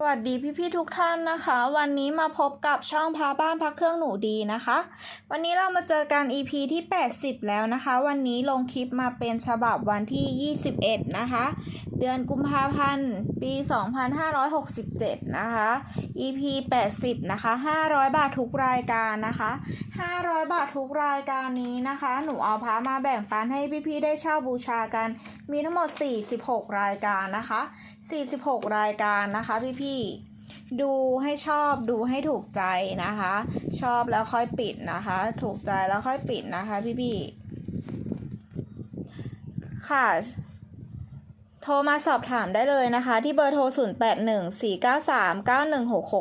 สวัสดีพี่ๆทุกท่านนะคะ วันนี้มาพบกับช่องพาบ้านพักเครื่องหนูดีนะคะ วันนี้เรามาเจอกัน EP ที่ 80 แล้วนะคะ วันนี้ลงคลิปมาเป็นฉบับวันที่ 21 นะคะ เดือนกุมภาพันธ์ ปี 2567 นะคะ EP 80 นะคะ 500 บาททุกรายการนะคะ 500 บาททุกรายการนี้นะคะ หนูเอาพามาแบ่งปันให้พี่ๆได้เช่าบูชากัน มีทั้งหมด 46 รายการนะคะ 46 รายการนะคะพี่ๆ ดูให้ชอบดูให้ถูกใจนะคะ ชอบแล้วค่อยปิดนะคะ ถูกใจแล้วค่อยปิดนะคะพี่ๆ ค่ะโทรมาสอบถามได้เลยนะคะ ที่เบอร์โทร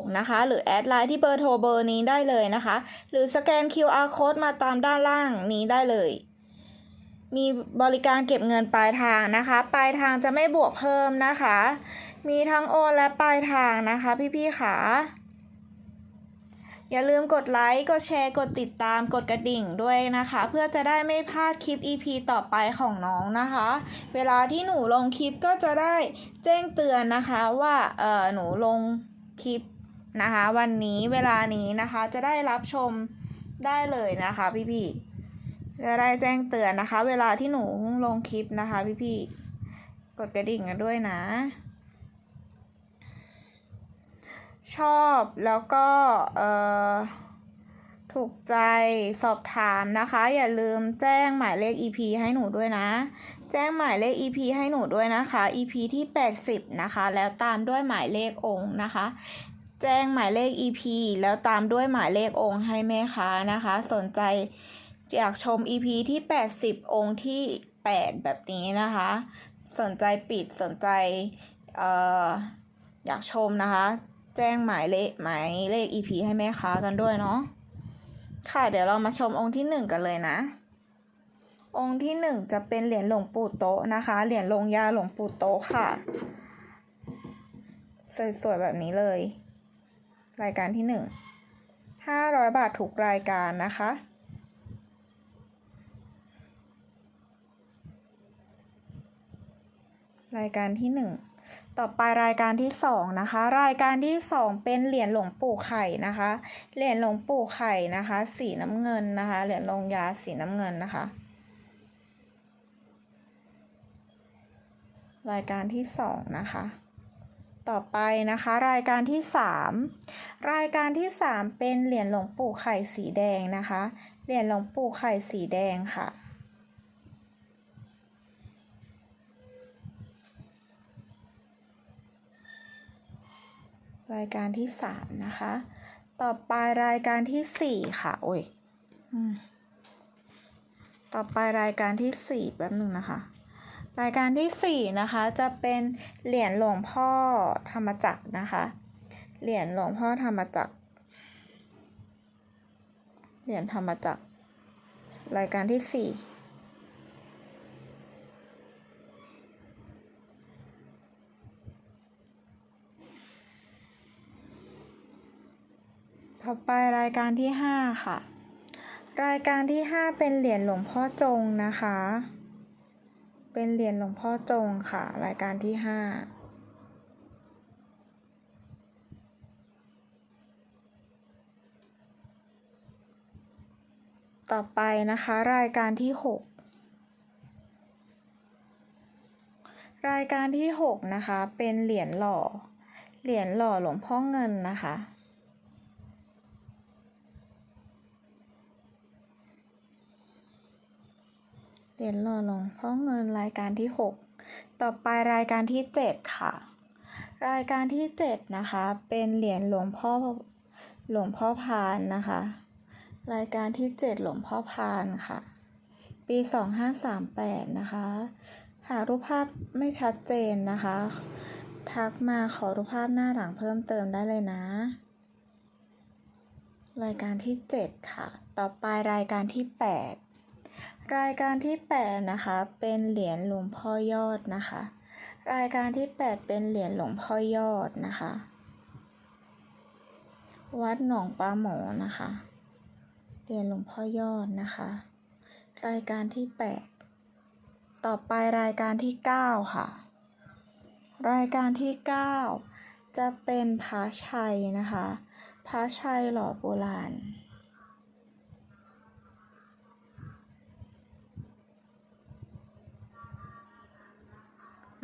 0814939166 นะคะ หรือแอดไลน์ที่เบอร์โทรเบอร์นี้ได้เลยนะคะ หรือสแกน QR code มาตามด้านล่างนี้ได้เลย มีบริการเก็บเงินปลายทางนะคะ ปลายทางจะไม่บวกเพิ่มนะคะ มีทั้งโอนและปลายทางนะคะ พี่ๆค่ะอย่าลืมกดไลค์ กดแชร์ กดติดตาม กดกระดิ่งด้วยนะคะ เพื่อจะได้ไม่พลาดคลิป EP ต่อไปของน้องนะคะ เวลาที่หนูลงคลิปก็จะได้แจ้งเตือนนะคะว่าเออหนูลงคลิปนะคะ วันนี้เวลานี้นะคะจะได้รับชมได้เลยนะคะพี่ๆ จะได้แจ้งเตือนนะคะ เวลาที่หนูลงคลิปนะคะพี่ๆกดกระดิ่งกันด้วยนะ ชอบแล้วก็เอ่อถูกใจสอบถามนะคะ อย่าลืมแจ้งหมายเลข EP ให้หนูด้วยนะ แจ้งหมายเลข EP ให้หนูด้วยนะคะ EP ที่ 80 นะคะ แล้วตามด้วยหมายเลของค์นะคะ แจ้งหมายเลข EP แล้วตามด้วยหมายเลของค์ให้แม่ค้านะคะ สนใจ อยากชม EP ที่ 80 องค์ที่ 8 แบบนี้นะคะ สนใจปิดสนใจอออยากชมนะคะ แจ้งหมายเลขหมายเลข EP ให้แม่ค้ากันด้วยเนาะค่ะเดี๋ยวเรามาชมองค์ที่ 1 กันเลยนะ องค์ที่ 1 จะเป็นเหรียญหลวงปู่โตนะคะ เหรียญลงยาหลวงปู่โตค่ะสวยๆแบบนี้เลย รายการที่ 1 500 บาททุกรายการนะคะ รายการที่หนึ่งต่อไปรายการที่สองนะคะ รายการที่สองเป็นเหรียญหลวงปู่ไข่นะคะ เหรียญหลวงปู่ไข่นะคะ สีน้ำเงินนะคะ เหรียญลงยาสีน้ำเงินนะคะ รายการที่สองนะคะ ต่อไปนะคะ รายการที่สามรายการที่สามเป็นเหรียญหลวงปู่ไข่สีแดงนะคะ เหรียญหลวงปู่ไข่สีแดงค่ะ รายการที่สามนะคะ ต่อไปรายการที่สี่ค่ะ โอ้ยต่อไปรายการที่สี่แป๊บหนึ่งนะคะ รายการที่สี่นะคะจะเป็นเหรียญหลวงพ่อธรรมจักรนะคะ เหรียญหลวงพ่อธรรมจักร เหรียญธรรมจักร รายการที่สี่ ต่อไปรายการที่ห้าค่ะ รายการที่ห้าเป็นเหรียญหลวงพ่อจงนะคะ เป็นเหรียญหลวงพ่อจงค่ะ รายการที่ห้าต่อไปนะคะรายการที่หกรายการที่หกนะคะ เป็นเหรียญหล่อ เหรียญหล่อหลวงพ่อเงินนะคะ เหรียญหล่อหลวงพ่อเงินรายการที่หกต่อไปรายการที่เจ็ดค่ะ รายการที่เจ็ดนะคะ เป็นเหรียญหลวงพ่อหลวงพ่อพานนะคะ รายการที่เจ็ดหลวงพ่อพานค่ะ ปีสองห้าสามแปดนะคะ หากรูปภาพไม่ชัดเจนนะคะ ทักมาขอรูปภาพหน้าหลังเพิ่มเติมได้เลยนะ รายการที่เจ็ดค่ะ ต่อไปรายการที่แปด รายการที่ 8 นะคะ เป็นเหรียญหลวงพ่อยอดนะคะ รายการที่ 8 เป็นเหรียญหลวงพ่อยอดนะคะ วัดหนองปลาหมอนะคะ เหรียญหลวงพ่อยอดนะคะ รายการที่ 8 ต่อไปรายการที่ 9 ค่ะ รายการที่ 9 จะเป็นพระชัยนะคะ พระชัยหล่อโบราณ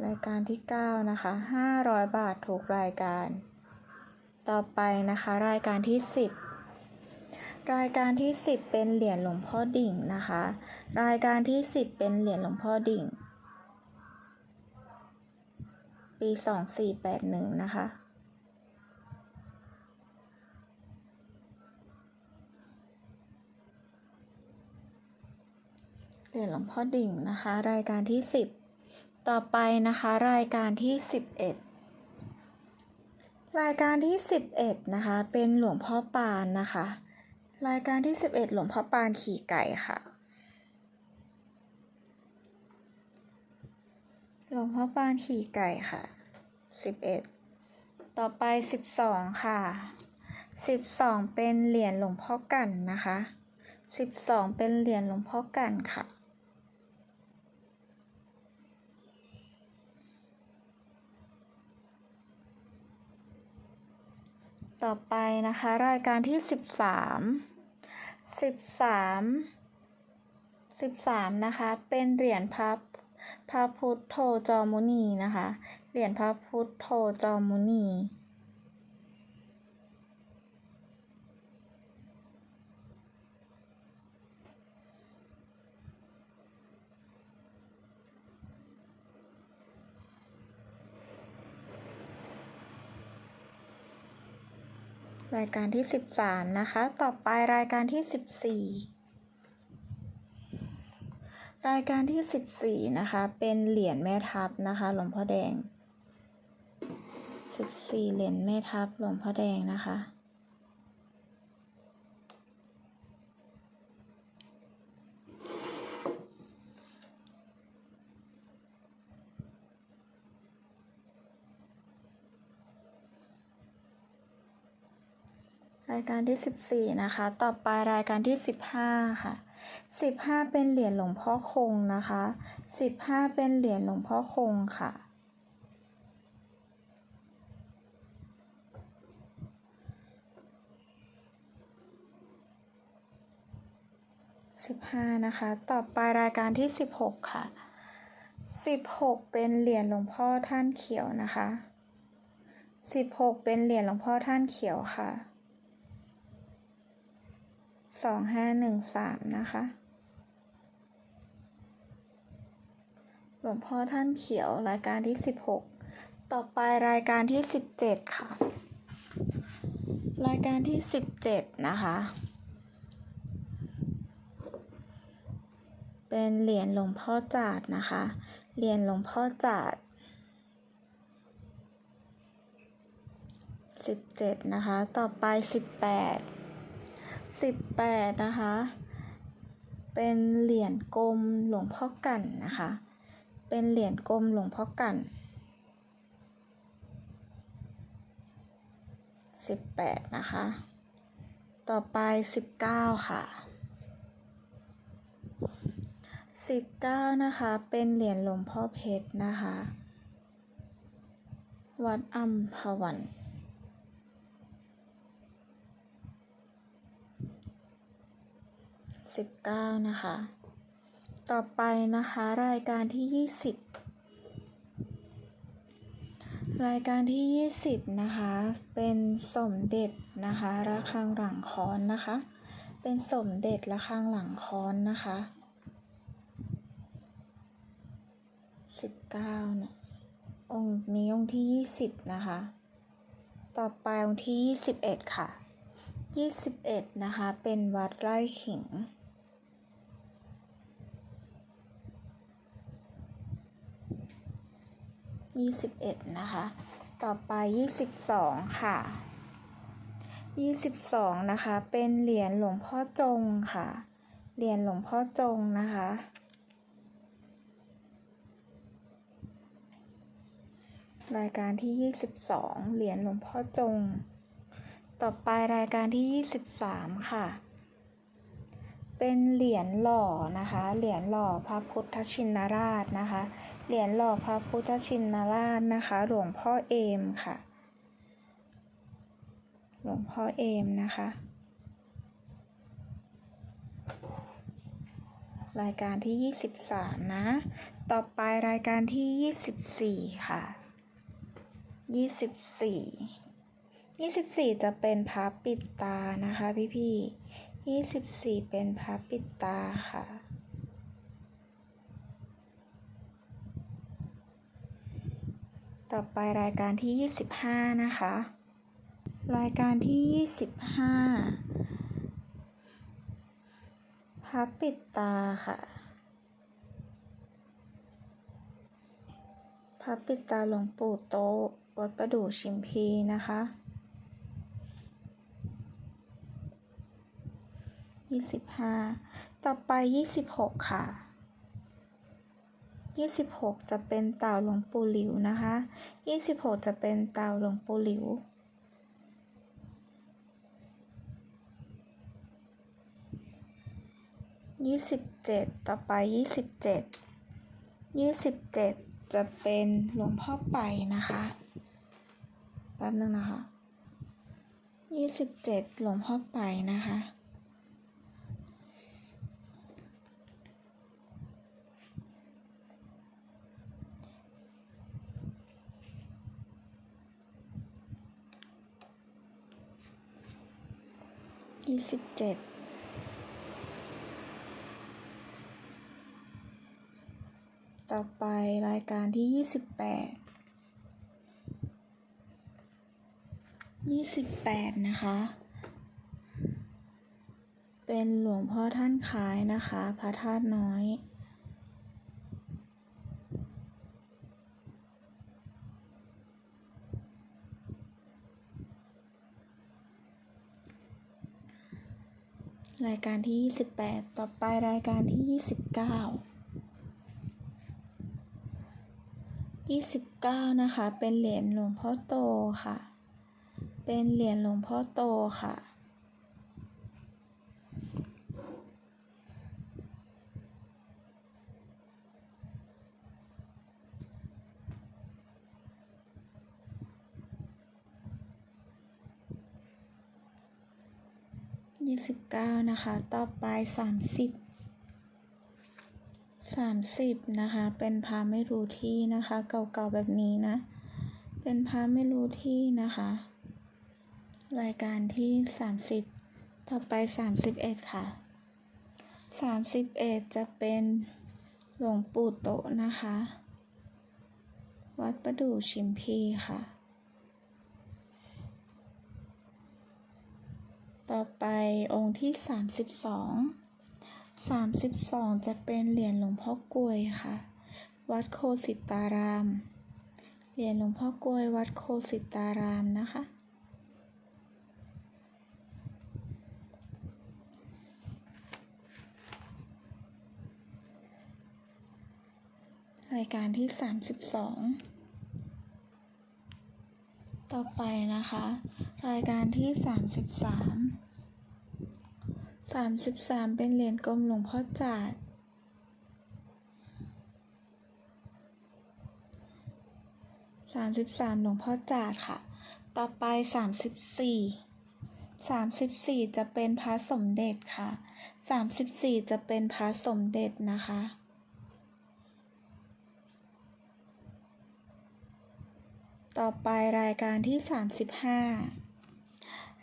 รายการที่ 9 นะคะ 500 บาททุกรายการ ต่อไปนะคะ รายการที่ 10 รายการที่ 10 เป็นเหรียญหลวงพ่อดิ่งนะคะ รายการที่ 10 เป็นเหรียญหลวงพ่อดิ่ง ปี 2481 นะคะเหรียญหลวงพ่อดิ่งนะคะ รายการที่ 10 ต่อไปนะคะรายการที่ 11 รายการที่ 11 นะคะ เป็นหลวงพ่อปานนะคะ รายการที่ 11 หลวงพ่อปานขี่ไก่ค่ะ หลวงพ่อปานขี่ไก่ค่ะ 11 ต่อไป 12 ค่ะ 12 เป็นเหรียญหลวงพ่อกันนะคะ 12 เป็นเหรียญหลวงพ่อกันค่ะ ต่อไปนะคะ รายการที่13 13 13นะคะ เป็นเหรียญพระพระพุทธโธจอมุนีนะคะ เหรียญพระพุทธโธจอมุนี รายการที่ 13 นะคะ ต่อไปรายการที่ 14 รายการที่ 14 นะคะ เป็นเหรียญแม่ทัพนะคะ หลวงพ่อแดง 14 เหรียญแม่ทัพหลวงพ่อแดงนะคะ รายการที่ 14 นะคะ ต่อไปรายการที่ 15 ค่ะ 15 เป็นเหรียญหลวงพ่อคงนะคะ 15 เป็นเหรียญหลวงพ่อคงค่ะ15นะคะ ต่อไปรายการที่16ค่ะ16เป็นเหรียญหลวงพ่อท่านเขียวนะคะ16เป็นเหรียญหลวงพ่อท่านเขียวค่ะ สองห้าหนึ่งสามนะคะ หลวงพ่อท่านเขียวรายการที่สิบหกต่อไปรายการที่สิบเจ็ดค่ะ รายการที่สิบเจ็ดนะคะ เป็นเหรียญหลวงพ่อจาดนะคะ เหรียญหลวงพ่อจาดสิบเจ็ดนะคะ ต่อไปสิบแปด สิบแปดนะคะ เป็นเหรียญกลมหลวงพ่อกันนะคะ เป็นเหรียญกลมหลวงพ่อกันสิบแปดนะคะ ต่อไปสิบเก้าค่ะสิบเก้านะคะ เป็นเหรียญหลวงพ่อเพชรนะคะ วัดอัมพวัน สิบเก้านะคะ ต่อไปนะคะ รายการที่ยี่สิบรายการที่ยี่สิบนะคะ เป็นสมเด็จนะคะระฆังหลังค้อนนะคะ เป็นสมเด็จระฆังหลังค้อนนะคะสิบเก้าเนี่ยองค์นี้องค์ที่ยี่สิบนะคะ ต่อไปองค์ที่ยี่สิบเอ็ดค่ะยี่สิบเอ็ดนะคะ เป็นวัดไร่ขิง ยี่สิบเอ็ดนะคะ ต่อไปยี่สิบสองค่ะยี่สิบสองนะคะ เป็นเหรียญหลวงพ่อจงค่ะ เหรียญหลวงพ่อจงนะคะรายการที่ยี่สิบสองเหรียญหลวงพ่อจง ต่อไปรายการที่ยี่สิบสามค่ะ เป็นเหรียญหล่อนะคะ เหรียญหล่อพระพุทธชินราชนะคะ เหรียญหล่อพระพุทธชินราชนะคะ หลวงพ่อเอมค่ะ หลวงพ่อเอมนะคะ รายการที่ 23 นะ ต่อไปรายการที่ 24 ค่ะ 24 24 จะเป็นพระปิดตานะคะพี่ พี่ๆ24เป็นพระปิดตาค่ะ ต่อไปรายการที่25นะคะ รายการที่25พับปิดตาค่ะพับปิดตาหลวงปู่โตวัดประดู่ชิมพีนะคะ 25ต่อไป26ค่ะ26จะเป็นเต่าหลวงปู่หลิวนะคะ26จะเป็นเต่าหลวงปู่หลิวยี่สิบเจ็ดต่อไปยี่สิบเจ็ดยี่สิบเจ็ดจะเป็นหลวงพ่อไปนะคะแป๊บนึงนะคะยี่สิบเจ็ดหลวงพ่อไปนะคะ ที่สิบเจ็ดต่อไปรายการที่ยี่สิบแปดยี่สิบแปดนะคะ เป็นหลวงพ่อท่านคายนะคะ พระธาตุน้อย รายการที่ 28 ต่อไปรายการที่ 29 29 นะคะ เป็นเหรียญหลวงพ่อโตค่ะ เป็นเหรียญหลวงพ่อโตค่ะ ยี่สิบเก้านะคะ ต่อไปสามสิบสามสิบนะคะ เป็นพาไม่รู้ที่นะคะ เก่าๆแบบนี้นะ เป็นพาไม่รู้ที่นะคะ รายการที่สามสิบต่อไปสามสิบเอ็ดค่ะสามสิบเอ็ดจะเป็นหลวงปู่โตนะคะ วัดประดู่ชิมพีค่ะ ต่อไปองค์ที่สามสิบสองสามสิบสองจะเป็นเหรียญหลวงพ่อกลวยค่ะ วัดโคสิตาราม เหรียญหลวงพ่อกลวยวัดโคสิตารามนะคะ รายการที่สามสิบสอง ต่อไปนะคะ รายการที่สามสิบสามสามสิบสามเป็นเหรียญกลมหลวงพ่อจาดสามสิบสามหลวงพ่อจาดค่ะ ต่อไปสามสิบสี่สามสิบสี่จะเป็นพระสมเด็จค่ะสามสิบสี่จะเป็นพระสมเด็จนะคะ ต่อไปรายการที่สามสิบห้า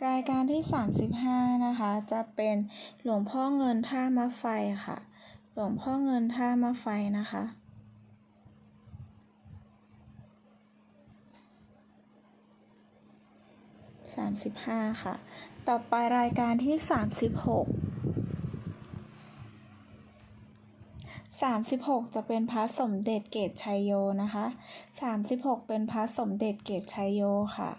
รายการที่ 35 นะคะ จะเป็นหลวงพ่อเงินท่ามะไฟค่ะ หลวงพ่อเงินท่ามะไฟนะคะ 35 ค่ะ ต่อไปรายการที่ 36 36 จะเป็นพระสมเด็จเกตชัยโยนะคะ 36 เป็นพระสมเด็จเกตชัยโยค่ะ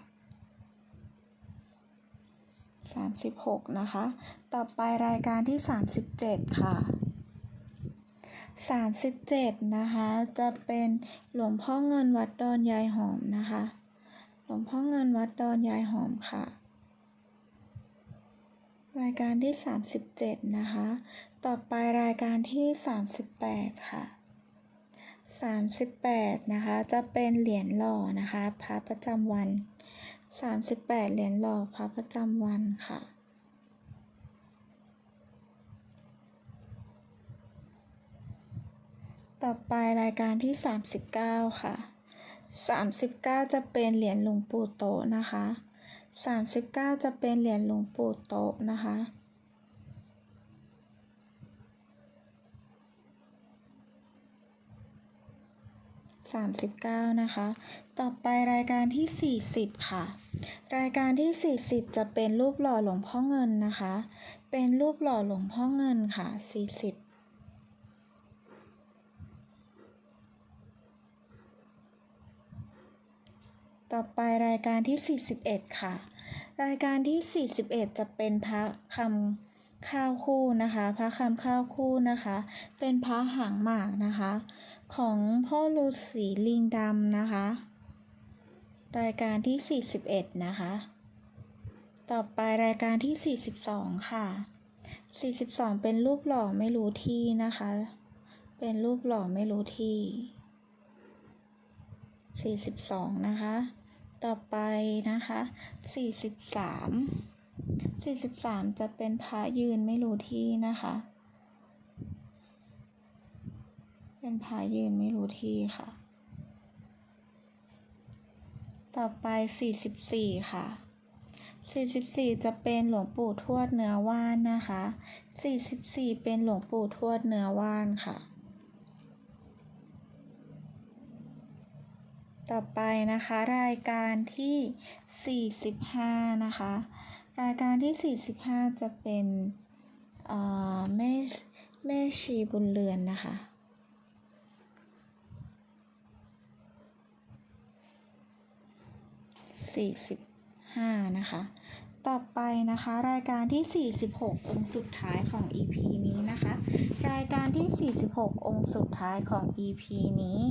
สามสิบหกนะคะ ต่อไปรายการที่สามสิบเจ็ดค่ะสามสิบเจ็ดนะคะ จะเป็นหลวงพ่อเงินวัดดอนยายหอมนะคะ หลวงพ่อเงินวัดดอนยายหอมค่ะ รายการที่สามสิบเจ็ดนะคะ ต่อไปรายการที่สามสิบแปดค่ะสามสิบแปดนะคะ จะเป็นเหรียญหล่อนะคะพระประจำวันสามสิบแปดเหรียญหล่อพระประจำวันค่ะต่อไปรายการที่สามสิบเก้าค่ะสามสิบเก้าจะเป็นเหรียญหลวงปู่โตนะคะสามสิบเก้าจะเป็นเหรียญหลวงปู่โตนะคะ สามสิบเก้านะคะ ต่อไปรายการที่สี่สิบค่ะ รายการที่สี่สิบจะเป็นรูปหล่อหลวงพ่อเงินนะคะ เป็นรูปหล่อหลวงพ่อเงินค่ะสี่สิบต่อไปรายการที่ 41 ค่ะ รายการที่ 41 จะเป็นพระคำข้าวคู่นะคะ พระคำข้าวคู่นะคะ เป็นพระหางหมากนะคะ ของพ่อฤาษีลิงดำนะคะ รายการที่ 41 นะคะ ต่อไปรายการที่ 42 ค่ะ 42 เป็นรูปหล่อไม่รู้ที่นะคะ เป็นรูปหล่อไม่รู้ที่ 42 นะคะ ต่อไปนะคะ 43 43 จะเป็นพระยืนไม่รู้ที่นะคะ เป็นพระยืนไม่รู้ที่ค่ะ ต่อไป 44 ค่ะ 44 จะเป็นหลวงปู่ทวดเนื้อว่านนะคะ 44 เป็นหลวงปู่ทวดเนื้อว่านค่ะ ต่อไปนะคะ รายการที่ 45 นะคะ รายการที่ 45 จะเป็นเอ่อแม่แม่ชีบุญเรือนนะคะ 45 นะคะ ต่อไปนะคะ รายการที่ 46 องค์สุดท้ายของ EP นี้นะคะ รายการที่ 46 องค์สุดท้ายของ EP นี้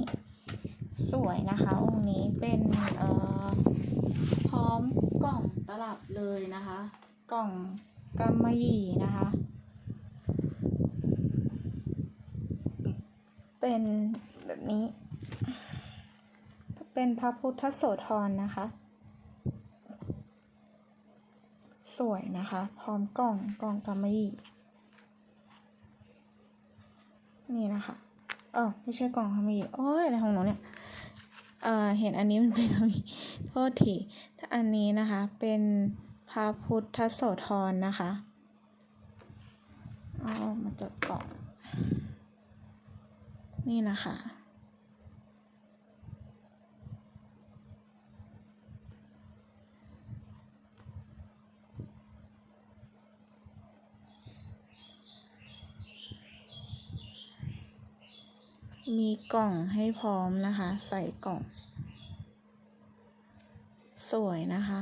สวยนะคะ องค์นี้เป็นเอ่อพร้อมกล่องตลับเลยนะคะ กล่องกำมะหยี่นะคะ เป็นแบบนี้ เป็นพระพุทธโสธรนะคะ สวยนะคะ พร้อมกล่องกล่องกำมะหยี่นี่นะคะเออไม่ใช่กล่องกำมะหยี่โอ้ยอะไรของหนูเนี่ยเอ่อเห็นอันนี้มันเป็นกำมะหยี่โทษทีถ้าอันนี้นะคะเป็นพระพุทธโสธรนะคะเอาออกมาจากกล่อง นี่นะคะ มีกล่องให้พร้อมนะคะ ใส่กล่อง สวยนะคะ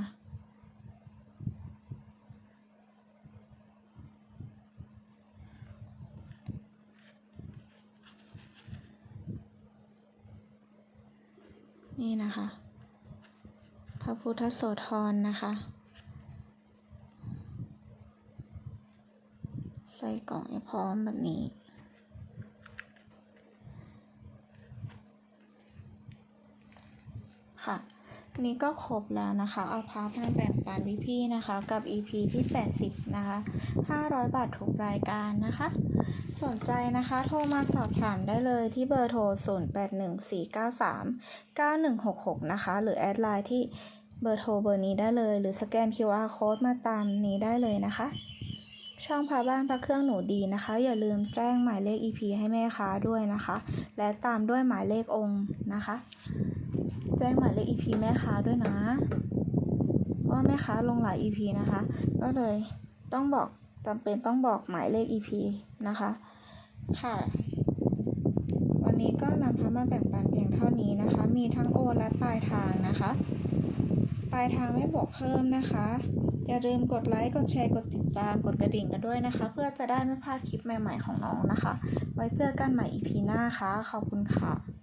นี่นะคะ พระพุทธโสธรนะคะ ใส่กล่องให้พร้อมแบบนี้ ค่ะนี้ก็ครบแล้วนะคะ เอาพาร์ทมาแบ่งปันพี่ๆนะคะ กับ EP ที่ 80 นะคะ 500 บาททุกรายการนะคะ สนใจนะคะ โทรมาสอบถามได้เลยที่เบอร์โทร 0814939166 นะคะ หรือแอดไลน์ที่เบอร์โทรเบอร์นี้ได้เลย หรือสแกน QR code มาตามนี้ได้เลยนะคะ ช่องพาบ้านพระเครื่องหนูดีนะคะ อย่าลืมแจ้งหมายเลข EP ให้แม่ค้าด้วยนะคะ และตามด้วยหมายเลของค์นะคะ แจ้งหมายเลข EP แม่ค้าด้วยนะว่าแม่ค้าลงหลาย EP นะคะ ก็เลยต้องบอกจำเป็นต้องบอกหมายเลข EP นะคะ ค่ะ วันนี้ก็นำพามาแบ่งปันเพียงเท่านี้นะคะ มีทั้งโอนและปลายทางนะคะ ปลายทางไม่บอกเพิ่มนะคะ อย่าลืมกดไลค์ กดแชร์ กดติดตาม กดกระดิ่งกันด้วยนะคะ เพื่อจะได้ไม่พลาดคลิปใหม่ๆของน้องนะคะ ไว้เจอกันใหม่ EP หน้าค่ะ ขอบคุณค่ะ